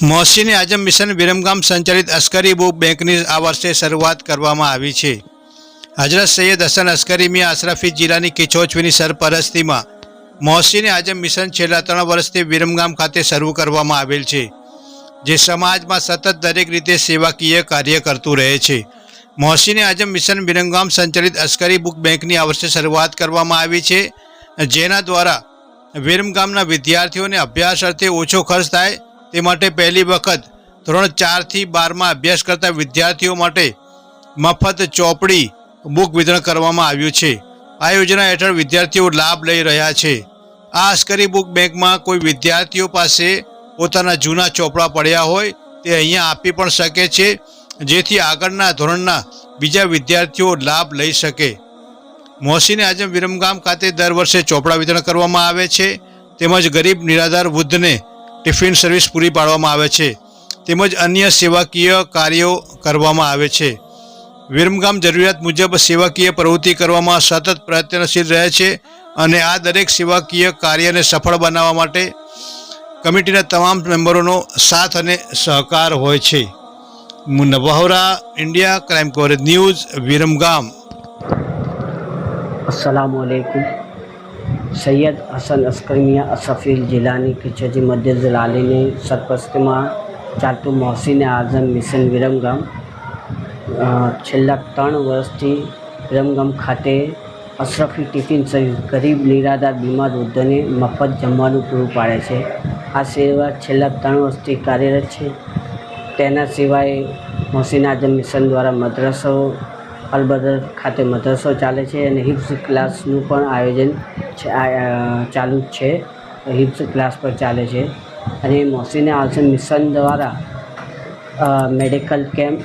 Mohsin Azam mission Viramgam સંચાલિત Askari book બેંકની આ વર્ષે શરૂઆત કરવામાં આવી છે. હજરત સૈયદ હસન અસ્કરી મિયા અશરફી જિલ્લાની કિચોચવીની સરપરસ્તીમાં મોહસિન આઝમ મિશન છેલ્લા ત્રણ વર્ષથી વિરમગામ ખાતે શરૂ કરવામાં આવેલ છે, જે સમાજમાં સતત દરેક રીતે સેવાકીય કાર્ય કરતું રહે છે. મોહસિન આઝમ મિશન વિરમગામ સંચાલિત અસ્કરી બુક બેંકની આ વર્ષે શરૂઆત કરવામાં આવી છે, જેના દ્વારા વિરમગામના વિદ્યાર્થીઓને અભ્યાસ અર્થે ઓછો ખર્ચ થાય તે માટે પહેલી વખત ધોરણ ચારથી બારમાં અભ્યાસ કરતા વિદ્યાર્થીઓ માટે મફત ચોપડી બુક વિતરણ કરવામાં આવ્યું છે. આ યોજના હેઠળ વિદ્યાર્થીઓ લાભ લઈ રહ્યા છે. આ અસ્કરી બુક બેંકમાં કોઈ વિદ્યાર્થીઓ પાસે પોતાના જૂના ચોપડા પડ્યા હોય તે અહીંયા આપી પણ શકે છે, જેથી આગળના ધોરણના બીજા વિદ્યાર્થીઓ લાભ લઈ શકે. મોહસિન આઝમ વિરમગામ ખાતે દર વર્ષે ચોપડા વિતરણ કરવામાં આવે છે. તેમજ ગરીબ, નિરાધાર વૃદ્ધને ટિફિન સર્વિસ પૂરી પાડવામાં આવે છે. તેમજ અન્ય સેવાકીય કાર્યો કરવામાં આવે છે. વિરમગામ જરૂરિયાત મુજબ સેવાકીય પ્રવૃત્તિ કરવામાં સતત પ્રયત્નશીલ રહે છે અને આ દરેક સેવાકીય કાર્યને સફળ બનાવવા માટે કમિટીના તમામ મેમ્બરોનો સાથ અને સહકાર હોય છે. નવહરા India crime coverage news, Viramgam. Sayyed Hasan અસ્કરમિયા અસફીલ જિલ્લાની કે છે જે મધ્ય જલાલીની સરપસ્તીમાં ચાલતું મોહસિન આઝમ મિશન વિરમગામ છેલ્લા ત્રણ વર્ષથી વિરમગામ ખાતે અશરફી ટિફિન સહિત ગરીબ નિરાધાર બીમાર વૃદ્ધોને મફત જમવાનું પૂરું પાડે છે. આ સેવા છેલ્લા ત્રણ વર્ષથી કાર્યરત છે. તેના સિવાય મોહસિન આઝમ મિશન દ્વારા મદ્રાસો અલબદર ખાતે મદ્રસો ચાલે છે અને હિપ્સ ક્લાસનું પણ આયોજન ચાલુ જ છે. હિપ્સ ક્લાસ પર ચાલે છે. અને મોસીને આઝમ મિશન દ્વારા મેડિકલ કેમ્પ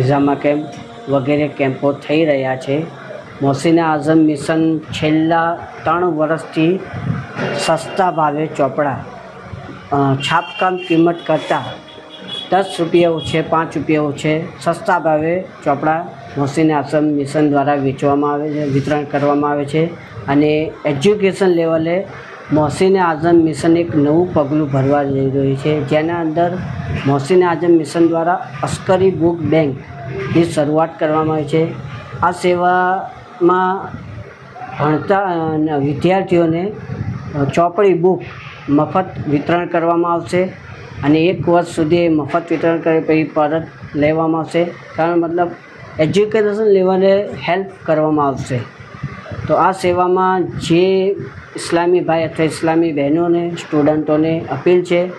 ઇઝામા કેમ્પ વગેરે કેમ્પો થઈ રહ્યા છે. મોહસિન આઝમ મિશન છેલ્લા ત્રણ વર્ષથી સસ્તા ભાવે ચોપડા છાપકામ કિંમત કરતાં દસ રૂપિયાઓ છે, પાંચ રૂપિયાઓ છે, સસ્તા ભાવે ચોપડા મોસીન આશ્રમ મિશન દ્વારા વેચવામાં આવે છે, વિતરણ કરવામાં આવે છે અને એજ્યુકેશન લેવલે મોહસિન આઝમ મિશન એક નવું પગલું ભરવા જઈ રહ્યું છે. જેના અંદર મોહસિન આઝમ મિશન દ્વારા અસ્કરી બુક બેંકની શરૂઆત કરવામાં આવી છે. આ સેવામાં ભણતા વિદ્યાર્થીઓને ચોપડી બુક મફત વિતરણ કરવામાં આવશે. અને એક વર્ષ સુધી એ મફત વિતરણ કરે પછી પરત લેવામાં આવશે. કારણ મતલબ એજ્યુકેશન લેવલે હેલ્પ કરવામાં આવશે. તો આ સેવામાં જે ઇસ્લામી ભાઈ અથવા ઇસ્લામી બહેનોને સ્ટુડન્ટોને અપીલ છે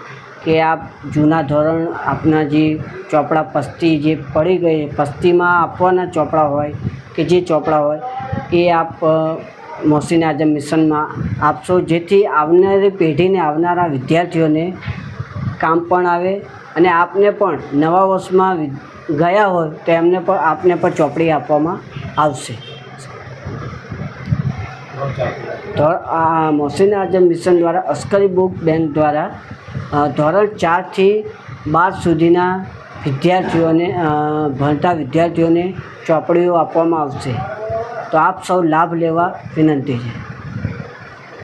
કે આપ જૂના ધોરણ આપના જે ચોપડા પસ્તી જે પડી ગઈ પસ્તીમાં આપવાના ચોપડા હોય કે જે ચોપડા હોય એ આપ અ, મોહસિન આઝમ મિશનમાં આપશો. જેથી આવનારી પેઢીને આવનારા વિદ્યાર્થીઓને કામ પણ આવે અને આપને પણ નવા વર્ષમાં ગયા હોય તો એમને પણ આપને પણ ચોપડી આપવામાં આવશે. તો આ મોહસિન આઝમ મિશન દ્વારા અસ્કરી બુક બેંક દ્વારા ધોરણ ચારથી બાર સુધીના વિદ્યાર્થીઓને ભણતા વિદ્યાર્થીઓને ચોપડીઓ આપવામાં આવશે. તો આપ સૌ લાભ લેવા વિનંતી છે.